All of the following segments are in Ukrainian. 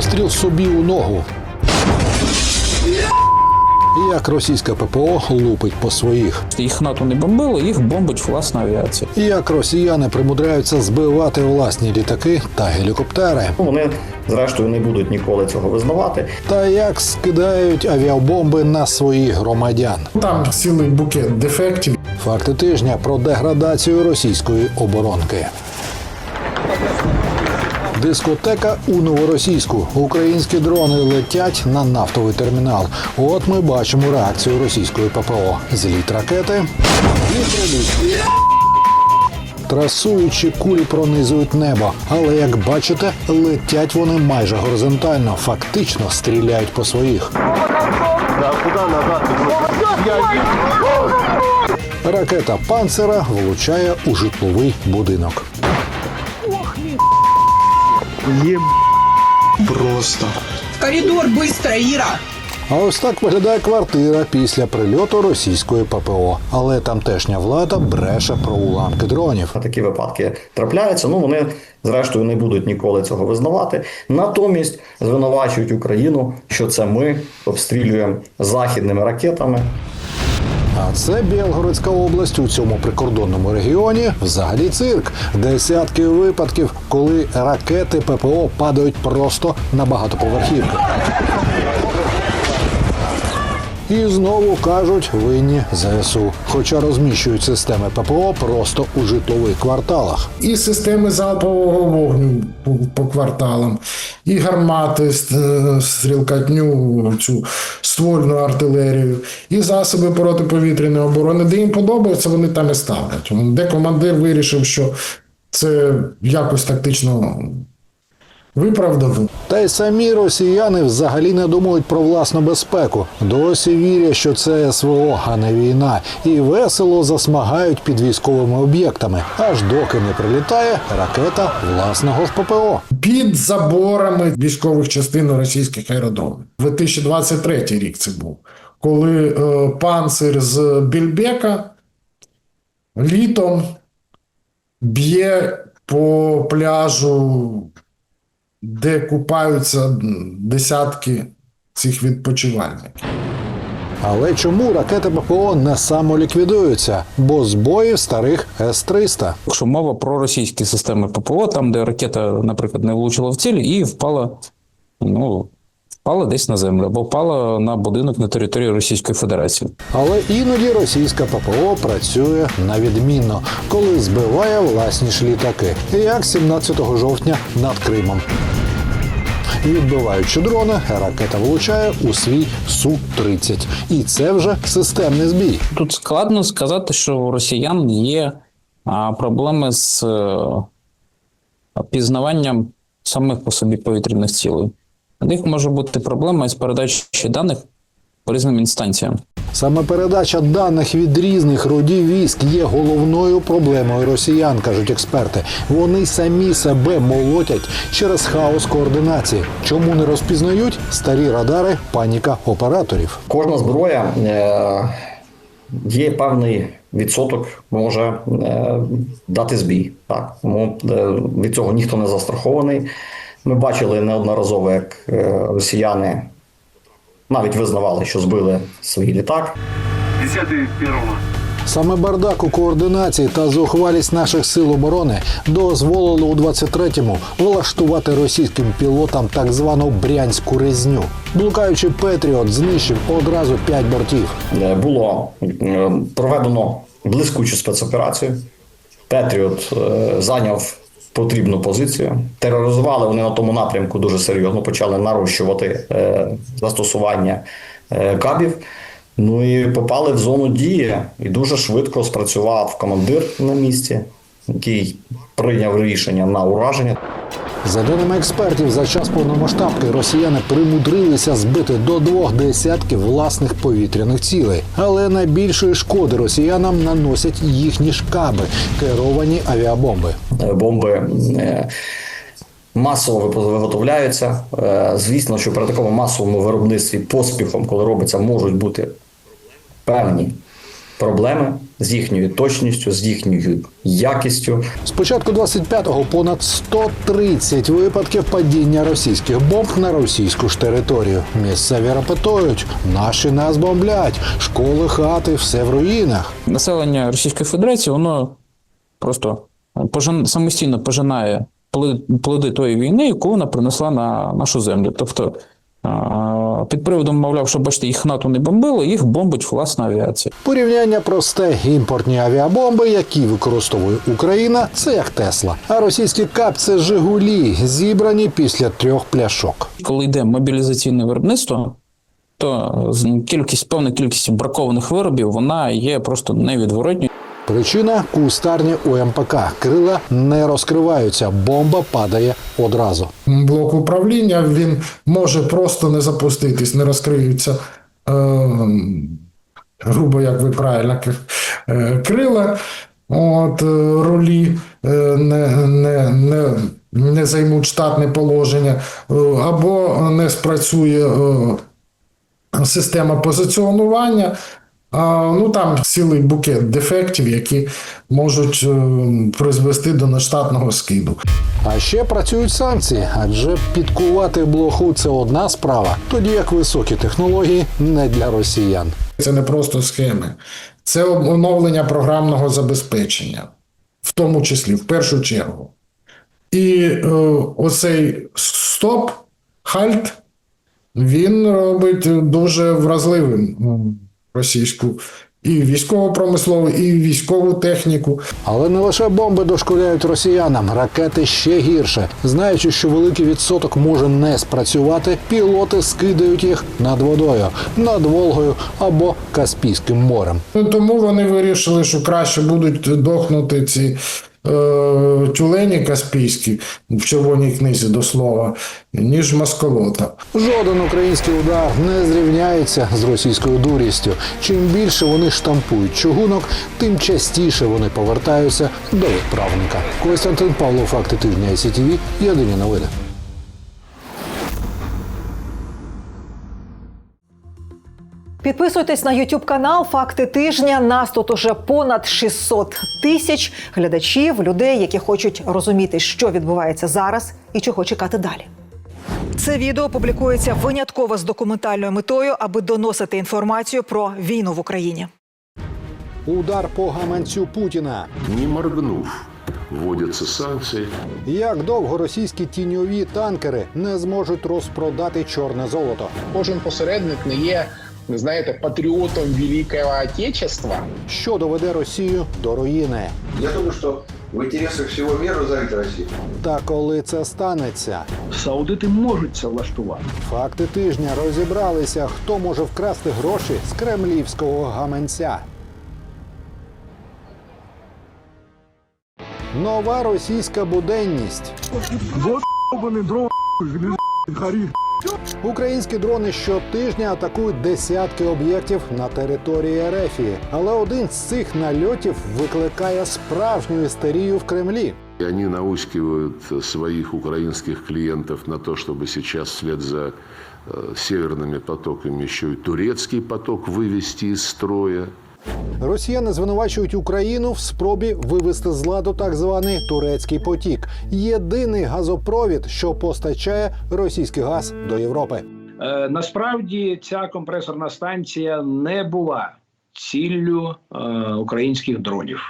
Постріл собі у ногу. Як російська ППО лупить по своїх. Їх НАТО не бомбило, їх бомбить власна авіація. Як росіяни примудряються збивати власні літаки та гелікоптери. Вони, зрештою, не будуть ніколи цього визнавати. Та як скидають авіабомби на своїх громадян. Там цілий букет дефектів. Факти тижня про деградацію російської оборонки. Дискотека у новоросійську. Українські дрони летять на нафтовий термінал. От ми бачимо реакцію російської ППО. Зліт ракети і. Трасуючі кулі пронизують небо, але як бачите, летять вони майже горизонтально, фактично стріляють по своїх. Ракета панцера влучає у житловий будинок. Просто. В коридор быстро, Ира! А ось так виглядає квартира після прильоту російської ППО. Але тамтешня влада бреше про уламки дронів. Такі випадки трапляються. Ну вони зрештою не будуть ніколи цього визнавати. Натомість звинувачують Україну, що це ми обстрілюємо західними ракетами. А це Білгородська область у цьому прикордонному регіоні взагалі цирк. Десятки випадків, коли ракети ППО падають просто на багатоповерхівки. І знову кажуть, винні ЗСУ. Хоча розміщують системи ППО просто у житлових кварталах. І системи залпового вогню по, кварталам, і гармати, е, стрілкатню, цю ствольну артилерію, і засоби протиповітряної оборони. Де їм подобається, вони там і ставлять. Де командир вирішив, що це якось тактично виправдано. Та й самі росіяни взагалі не думають про власну безпеку. Досі вірять, що це СВО, а не війна, і весело засмагають під військовими об'єктами, аж доки не прилітає ракета власного ж ППО. Під заборами військових частин російських аеродромів. 2023 рік це був, коли е, панцир з Більбека літом б'є по пляжу, де купаються десятки цих відпочивальників. Але чому ракети ППО не самоліквідуються? Бо збої старих С-300. Якщо мова про російські системи ППО, там, де ракета, наприклад, не влучила в ціль і впала, ну, впала десь на землю або впала на будинок на території Російської Федерації. Але іноді російська ППО працює на відмінно, коли збиває власні ж літаки, як 17 жовтня над Кримом. Відбиваючи дрони, ракета влучає у свій Су-30. І це вже системний збій. Тут складно сказати, що у росіян є проблеми з е, пізнаванням самих по собі повітряних цілей. У них може бути проблема із передачею даних по різним інстанціям. Саме передача даних від різних родів військ є головною проблемою росіян, кажуть експерти. Вони самі себе молотять через хаос координації. Чому не розпізнають старі радари, паніка операторів? Кожна зброя е, є певний відсоток, може е, дати збій. Так тому е, від цього ніхто не застрахований. Ми бачили неодноразово, як е, росіяни навіть визнавали, що збили свій літак. 10 первого. Саме бардак у координації та зухвалість наших сил оборони дозволило у 23-му влаштувати російським пілотам так звану брянську резню. Блукаючи Петріот знищив одразу п'ять бортів. Е, було е, проведено блискучу спецоперацію. Петріот е, зайняв потрібну позицію. Тероризували вони на тому напрямку дуже серйозно, почали нарощувати е, застосування е, кабів. Ну і попали в зону дії, і дуже швидко спрацював командир на місці, який прийняв рішення на ураження. За даними експертів, за час повномасштабки росіяни примудрилися збити до двох десятків власних повітряних цілей. Але найбільшої шкоди росіянам наносять їхні шкаби керовані авіабомби. Бомби е, масово виготовляються. Е, Звісно, що при такому масовому виробництві поспіхом, коли робиться, можуть бути певні проблеми. з їхньою точністю, з їхньою якістю. З початку 25-го понад 130 випадків падіння російських бомб на російську ж територію. Місцеві репетують, наші нас бомблять, школи, хати, все в руїнах. Населення Російської Федерації, воно просто пожен... самостійно пожинає плоди тої війни, яку вона принесла на нашу землю. Тобто, під приводом, мовляв, що бачите, їх НАТО не бомбило, їх бомбить власна авіація. Порівняння просте імпортні авіабомби, які використовує Україна, це як Тесла. А російські кап це Жигулі, зібрані після трьох пляшок. Коли йде мобілізаційне виробництво, то кількість, певна кількість бракованих виробів вона є просто невідворотньою. Причина кустарні УМПК. Крила не розкриваються, бомба падає одразу. блок управління, він може просто не запуститись, не розкриються, е, грубо, як ви правильно е, крила. От, е, рулі е, не, не, не, не займуть штатне положення, е, або не спрацює система позиціонування. Ну там цілий букет дефектів, які можуть е, призвести до нештатного скиду. А ще працюють санкції, адже підкувати блоху це одна справа, тоді як високі технології не для росіян. Це не просто схеми, це оновлення програмного забезпечення, в тому числі, в першу чергу. І е, оцей стоп, хальт, він робить дуже вразливим російську і військово-промислову, і військову техніку. Але не лише бомби дошкуляють росіянам, ракети ще гірше. Знаючи, що великий відсоток може не спрацювати, пілоти скидають їх над водою, над Волгою або Каспійським морем. Ну, тому вони вирішили, що краще будуть дохнути ці тюлені каспійські в червоній книзі до слова, ніж масколота. Жоден український удар не зрівняється з російською дурістю. Чим більше вони штампують чугунок, тим частіше вони повертаються до відправника. Костянтин Павло, факти тижня СІТВ, єдині новини. Підписуйтесь на YouTube канал Факти тижня. Нас тут уже понад 600 тисяч глядачів, людей, які хочуть розуміти, що відбувається зараз і чого чекати далі. Це відео публікується винятково з документальною метою, аби доносити інформацію про війну в Україні. Удар по гаманцю Путіна. Не моргнув, вводятся санкции. Як довго російські тіньові танкери не зможуть розпродати чорне золото? кожен посередник не є, знаєте, патріотом Великого Отечества. Що доведе Росію до руїни? Я думаю, что в интересах всего мира разорить Россию. Та коли це станеться? Саудити можуть це влаштувати. Факти тижня розібралися, хто може вкрасти гроші з кремлівського гаманця. Нова російська буденність. Українські дрони щотижня атакують десятки об'єктів на території Ерефії. Але один з цих нальотів викликає справжню істерію в Кремлі. И они наускивают своих украинских клиентов на то, чтобы сейчас вслед за э, северными потоками еще и турецкий поток вывести из строя. Росіяни звинувачують Україну в спробі вивести з ладу так званий турецький потік єдиний газопровід, що постачає російський газ до Європи. Е, насправді ця компресорна станція не була ціллю е, українських дронів.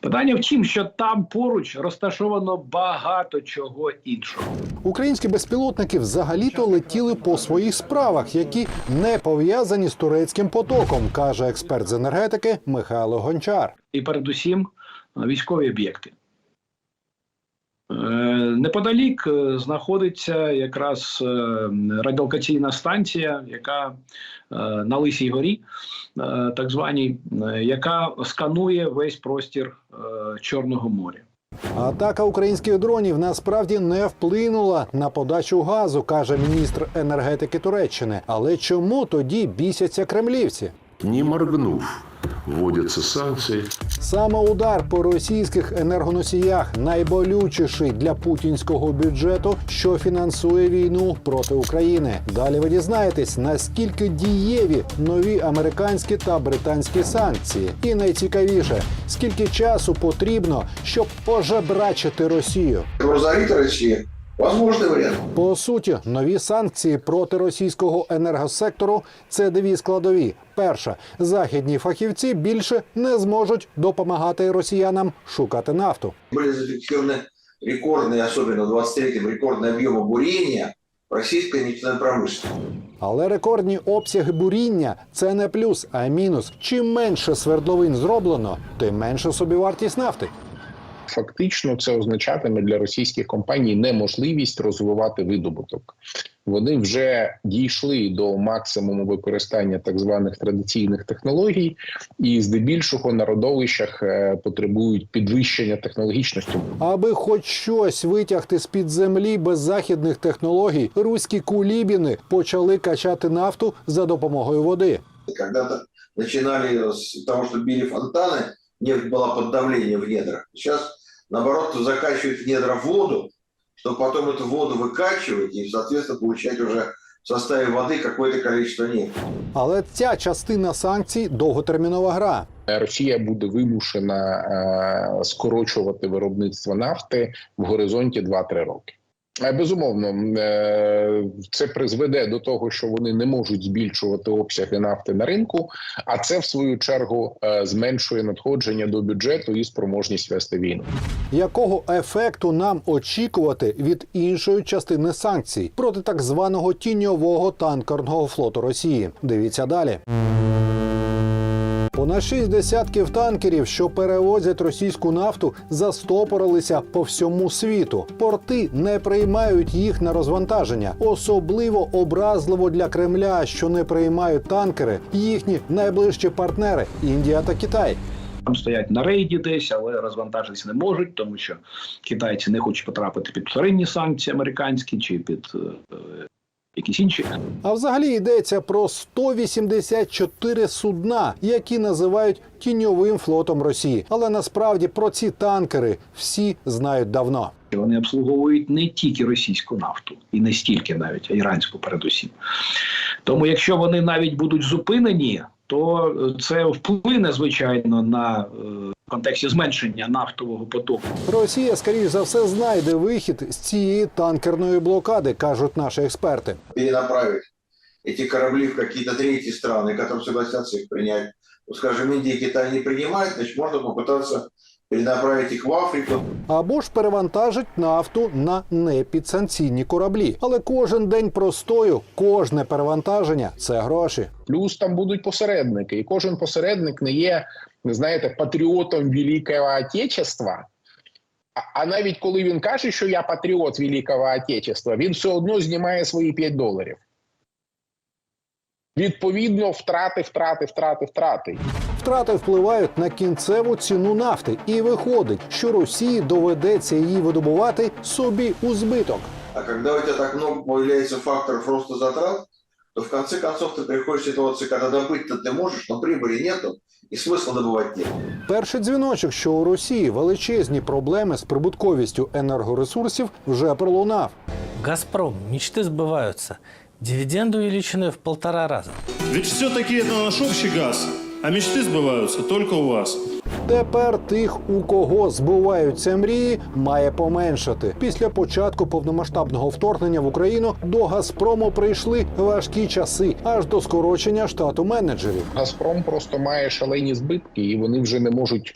Питання в тім, що там поруч розташовано багато чого іншого. Українські безпілотники взагалі-то летіли по своїх справах, які не пов'язані з турецьким потоком, каже експерт з енергетики Михайло Гончар. і передусім військові об'єкти. Е, Неподалік е, знаходиться якраз е, радіолокаційна станція, яка на Лисій горі, так званій, яка сканує весь простір Чорного моря. Атака українських дронів насправді не вплинула на подачу газу, каже міністр енергетики Туреччини. Але чому тоді бісяться кремлівці? Не моргнув, вводятся санкции. Саме удар по російських енергоносіях найболючіший для путінського бюджету, що фінансує війну проти України. Далі ви дізнаєтесь, наскільки дієві нові американські та британські санкції. І найцікавіше, скільки часу потрібно, щоб пожебрачити Росію. Разорит Россию. Возможный вариант. По суті, нові санкції проти російського енергосектору це дві складові. Перша західні фахівці більше не зможуть допомагати росіянам шукати нафту. Были зафиксированы рекордные, особенно в 23-м, рекордные объемы бурения в российской нефтяной промышленности. Але рекордні обсяги буріння це не плюс, а мінус. Чим менше свердловин зроблено, тим менше собівартість нафти. Фактично, це означатиме для російських компаній неможливість розвивати видобуток. Вони вже дійшли до максимуму використання так званих традиційних технологій, і здебільшого на родовищах е, потребують підвищення технологічності. Аби хоч щось витягти з під землі без західних технологій, руські кулібіни почали качати нафту за допомогою води. Когда-то начинали с того, что били фонтаны, нефть была под давлением в недрах. Сейчас, наоборот, закачивают в недра воду, чтобы потом эту воду выкачивать и, соответственно, получать уже в составе воды какое-то количество нефти. Але ця частина санкцій довготермінова гра. Е, Росія буде вимушена е, скорочувати виробництво нафти в горизонті 2-3 роки. Е, Безумовно, е, це призведе до того, що вони не можуть збільшувати обсяги нафти на ринку, а це в свою чергу е, зменшує надходження до бюджету і спроможність вести війну. Якого ефекту нам очікувати від іншої частини санкцій проти так званого тіньового танкерного флоту Росії? Дивіться далі. Понад шість десятків танкерів, що перевозять російську нафту, застопорилися по всьому світу. Порти не приймають їх на розвантаження. Особливо образливо для Кремля, що не приймають танкери їхні найближчі партнери Індія та Китай. Там стоять на рейді десь, але розвантажитися не можуть, тому що китайці не хочуть потрапити під вторинні санкції американські чи під е, якісь інші. А взагалі йдеться про 184 судна, які називають тіньовим флотом Росії. Але насправді про ці танкери всі знають давно. Вони обслуговують не тільки російську нафту, і не стільки навіть, а іранську передусім. Тому, якщо вони навіть будуть зупинені, то е, це вплине звичайно на е, в контексті зменшення нафтового потоку. Росія, скоріш за все, знайде вихід з цієї танкерної блокади, кажуть наші експерти. Перенаправить эти корабли в какие-то третьи страны, которые согласятся их принять. Ну, скажем, Индия и Китай не принимают, значит, можно перенаправить их в Африку. Або ж перевантажить нафту на непідсанкційні кораблі. Але кожен день простою, кожне перевантаження це гроші. Плюс там будуть посередники, і кожен посередник не є, знаєте, патріотом Великого Отечества. А- А навіть коли він каже, що я патріот Великого Отечества, він все одно знімає свої 5 доларів. Відповідно, втрати, втрати, втрати, втрати Втрати впливають на кінцеву ціну нафти, і виходить, що Росії доведеться її видобувати собі у збиток. А когда у тебя так много появляется факторов роста затрат, то в конце концов ты приходишь к ситуации, когда добыть-то ты можешь, но прибыли нету, и смысла добывать нет. Перший дзвіночок, що у Росії величезні проблеми з прибутковістю енергоресурсів, вже пролунав. «Газпром», мечты сбываются. Дивиденды увеличены в полтора раза. Ведь все-таки это наш общий газ, а мечты сбываются только у вас. Тепер тих, у кого збуваються мрії, має поменшати. Після початку повномасштабного вторгнення в Україну до Газпрому прийшли важкі часи, аж до скорочення штату менеджерів. Газпром просто має шалені збитки, і вони вже не можуть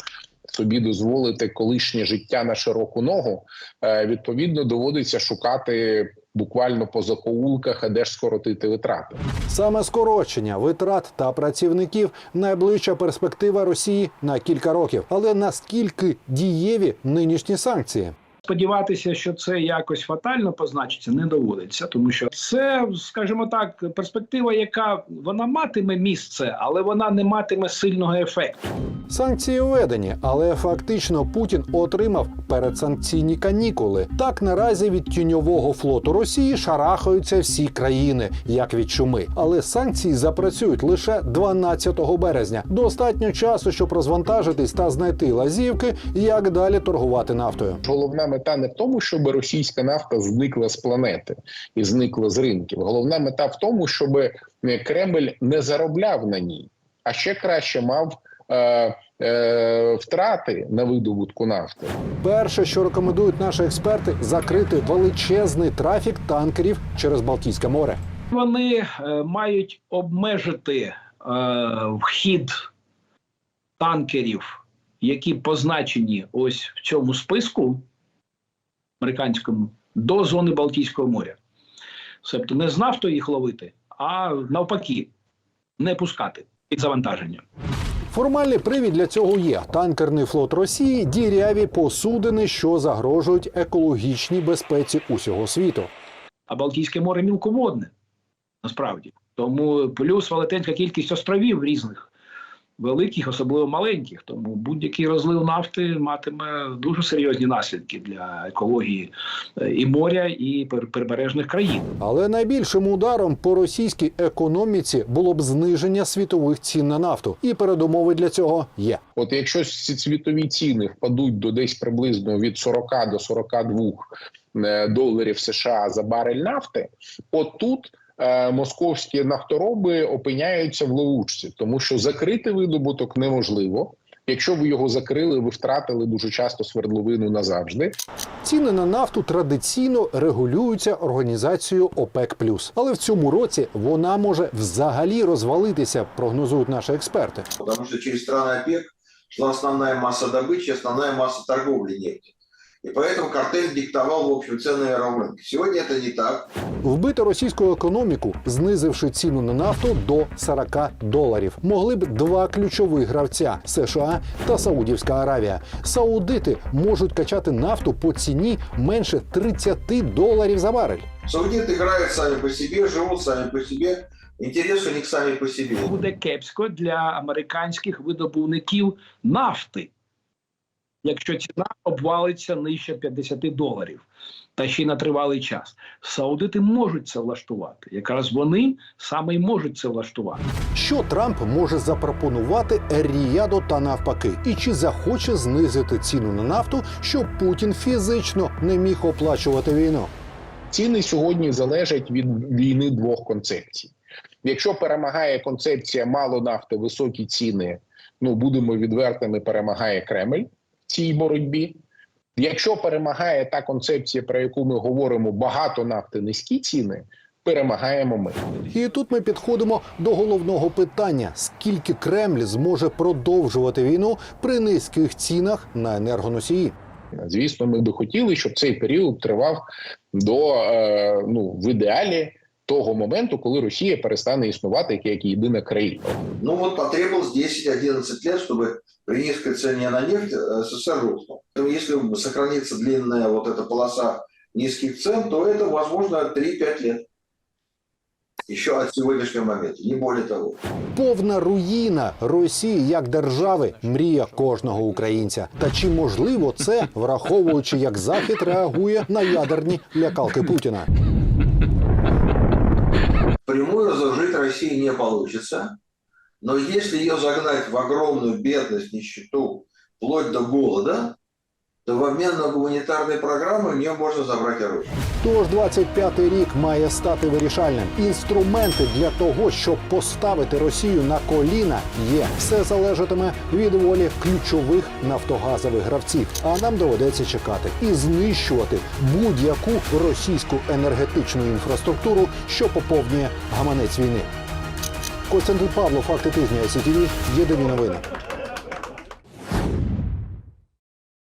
собі дозволити колишнє життя на широку ногу. Е, відповідно, доводиться шукати буквально по закоулках, а де ж скоротити витрати. Саме скорочення витрат та працівників найближча перспектива Росії на кілька років. Але наскільки дієві нинішні санкції? Сподіватися, що це якось фатально позначиться, не доводиться, тому що це, скажімо так, перспектива, яка вона матиме місце, але вона не матиме сильного ефекту. Санкції введені, але фактично Путін отримав передсанкційні канікули. Так наразі від тіньового флоту Росії шарахаються всі країни, як від чуми. Але санкції запрацюють лише 12 березня. Достатньо часу, щоб розвантажитись та знайти лазівки, як далі торгувати нафтою. Головна мета не в тому, щоб російська нафта зникла з планети і зникла з ринків. Головна мета в тому, щоб Кремль не заробляв на ній, а ще краще мав е, е, втрати на видобутку нафти. Перше, що рекомендують наші експерти, закрити величезний трафік танкерів через Балтійське море. Вони е, мають обмежити е, вхід танкерів, які позначені ось в цьому списку американському до зони Балтійського моря. Тобто не з нафтою їх ловити, а навпаки, не пускати під завантаження. Формальний привід для цього є танкерний флот Росії, діряві посудини, що загрожують екологічній безпеці усього світу. А Балтійське море мілководне насправді. Тому плюс велетенська кількість островів різних, великих, особливо маленьких. Тому будь-який розлив нафти матиме дуже серйозні наслідки для екології е, і моря, і прибережних країн. Але найбільшим ударом по російській економіці було б зниження світових цін на нафту, і передумови для цього є. От якщо ці світові ціни впадуть до десь приблизно від 40 до 42 е, доларів США за барель нафти, от тут е, московські нафтороби опиняються в ловучці, тому що закрити видобуток неможливо. Якщо ви його закрили, ви втратили дуже часто свердловину назавжди. Ціни на нафту традиційно регулюються організацією ОПЕК+. Але в цьому році вона може взагалі розвалитися, прогнозують наші експерти. Потому что через страны ОПЕК шла основная масса добычи, основная масса торговли нефти. И поэтому картель диктовал, в общем, цены на рынке. Сегодня это не так. Вбити російську економіку, знизивши ціну на нафту до 40 доларів, могли б два ключових гравця США та Саудівська Аравія. Саудити можуть качати нафту по ціні менше 30 доларів за барель. Саудиты играют сами по себе, живут сами по себе. Интересы у них сами по себе. Буде кепсько для американських видобувників нафти, якщо ціна обвалиться нижче 50 доларів. Та ще й на тривалий час. Саудити можуть це влаштувати. Якраз вони саме й можуть це влаштувати. Що Трамп може запропонувати Ріяду та навпаки, і чи захоче знизити ціну на нафту, щоб Путін фізично не міг оплачувати війну? Ціни сьогодні залежать від війни двох концепцій. Якщо перемагає концепція мало нафти, високі ціни, ну будемо відвертими, перемагає Кремль цій боротьбі. Якщо перемагає та концепція, про яку ми говоримо, багато нафти, низькі ціни, перемагаємо ми. І тут ми підходимо до головного питання: скільки Кремль зможе продовжувати війну при низьких цінах на енергоносії? Звісно, ми би хотіли, щоб цей період тривав до е, ну в ідеалі того моменту, коли Росія перестане існувати як, єдина країна. Ну вот потребовалось 10-11 лет, чтобы при низкой цене на нефть э, СССР рухнул. Поэтому Если сохранится длинная вот эта полоса низких цен, то это возможно 3-5 лет. Еще от сегодняшнего момента, не более того. Повна руїна Росії як держави мрія кожного українця. Та чи можливо це, враховуючи, як Захід реагує на ядерні лякалки Путіна? Прямую разоружить России не получится. Но если ее загнать в огромную бедность, нищету, вплоть до голода, то в обмен на гуманитарные программы у нее можно забрать оружие. Тож 25-й рік має стати вирішальним. Інструменти для того, щоб поставити Росію на коліна, є. Все залежатиме від волі ключових нафтогазових гравців. А нам доведеться чекати і знищувати будь-яку російську енергетичну інфраструктуру, що поповнює гаманець війни. Костянтин Павло, факти тижня СІТІВІ. єдині новини.